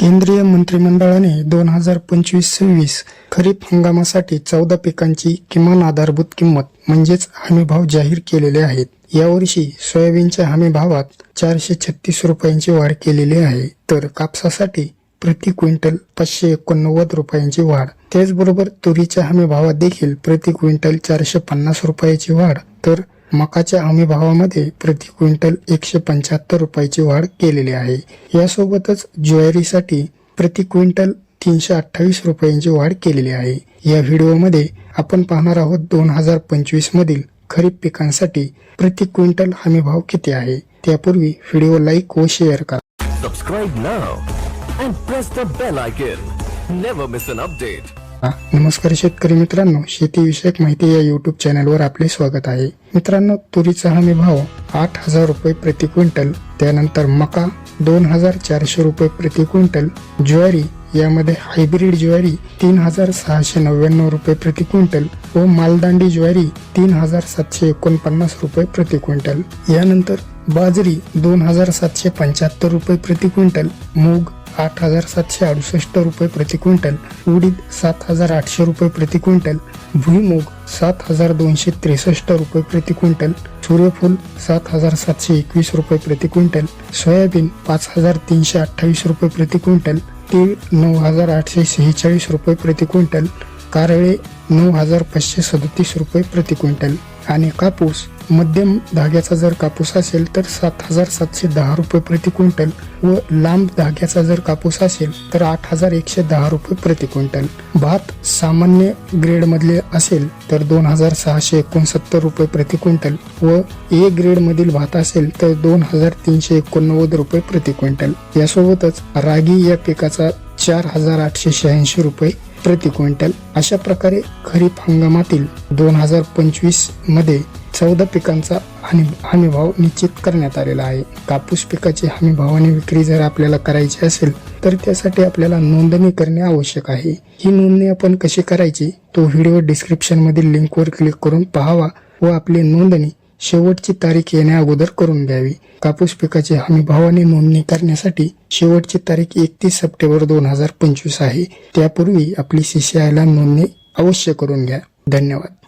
केंद्रीय मंत्रिमंडळाने दोन हजार पंचवीस सव्वीस खरीप हंगामासाठी चौदा पिकांची किमान आधारभूत किंमत म्हणजेच हमीभाव जाहीर केलेले आहेत. यावर्षी सोयाबीनच्या हमीभावात चारशे छत्तीस रुपयांची वाढ केलेली आहे. तर कापसासाठी प्रति क्विंटल पाचशे एकोणनव्वद रुपयांची वाढ. त्याचबरोबर तुरीच्या हमीभावात देखील प्रति क्विंटल चारशे पन्नास रुपयाची वाढ. तर मकाच्या हमी भावामध्ये प्रति क्विंटल एकशे पंच्याहत्तर रुपयाची वाढ केलेली आहे. यासोबतच ज्वेलरीसाठी प्रति क्विंटल तीनशे अठ्ठावीस रुपयांची वाढ केलेली आहे. या व्हिडिओमध्ये आपण पाहणार आहोत दोन हजार पंचवीस मधील खरीप पिकांसाठी प्रति क्विंटल हमी भाव किती आहे. त्यापूर्वी व्हिडिओ लाईक व शेअर करा. Subscribe now and press the bell icon never miss an update नमस्कार. शेतकरी मित्रांनो शेतीविषयक माहिती या युट्यूब चॅनलवर आपले स्वागत आहे. मित्रांनो तुरीचा हमी भाव आठ हजार रुपये प्रति क्विंटल त्यानंतर मका दोन हजार चारशे रुपये प्रति क्विंटल ज्वारी यामध्ये हायब्रिड ज्वारी तीन हजार सहाशे नव्याण्णव रुपये प्रति क्विंटल व मालदांडी ज्वारी तीन हजार सातशे एकोणपन्नास रुपये प्रति क्विंटल. यानंतर बाजरी दोन हजार सातशे पंच्याहत्तर रुपये प्रति क्विंटल मूग आठ हजार सातशे अडुसष्ट रुपये प्रति क्विंटल उडीद सात हजार आठशे रुपये प्रति क्विंटल भुईमूग सात हजार दोनशे त्रेसष्ट रुपये प्रति क्विंटल सूर्यफूल सात हजार सातशे एकवीस रुपये प्रति क्विंटल सोयाबीन पाच हजार तीनशे अठ्ठावीस रुपये प्रति क्विंटल तीळ नऊ हजार आठशे सेहेचाळीस रुपये प्रति क्विंटल कारळे नऊ हजार पाचशे सदतीस रुपये प्रति क्विंटल. आणि कापूस. मध्यम धाग्याचा जर कापूस असेल तर सात हजार सातशे दहा रुपये प्रति क्विंटल व लांब धाग्याचा जर कापूस असेल तर आठ हजार एकशे दहा रुपये प्रति क्विंटल. भात सामान्य ग्रेड मधले असेल तर दोन हजार सहाशे एकोणसत्तर रुपये प्रति क्विंटल व ए ग्रेड मधील भात असेल तर दोन हजार तीनशे एकोणनव्वद रुपये प्रति क्विंटल. यासोबतच रागी या पिकाचा चार हजार आठशे शहाऐंशी रुपये प्रति क्विंटल अशा प्रकारे खरीप हंगामातील दोन हजार पंचवीसमध्ये चौदा पिकांचा हमी हमीभाव निश्चित करण्यात आलेला आहे. कापूस पिकाची हमी भावाने विक्री जर आपल्याला करायची असेल तर त्यासाठी आपल्याला नोंदणी करणे आवश्यक आहे. ही नोंदणी आपण कशी करायची तो व्हिडिओ डिस्क्रिप्शन मधील लिंकवर क्लिक करून पाहावा व आपली नोंदणी शेवटची तारीख येण्या अगोदर करून घ्यावी. कापूस पिकाची हमी भावाने नोंदणी करण्यासाठी शेवटची तारीख एकतीस सप्टेंबर दोन हजार पंचवीस आहे. त्यापूर्वी आपली सीसीआयला नोंदणी अवश्य करून घ्या. धन्यवाद.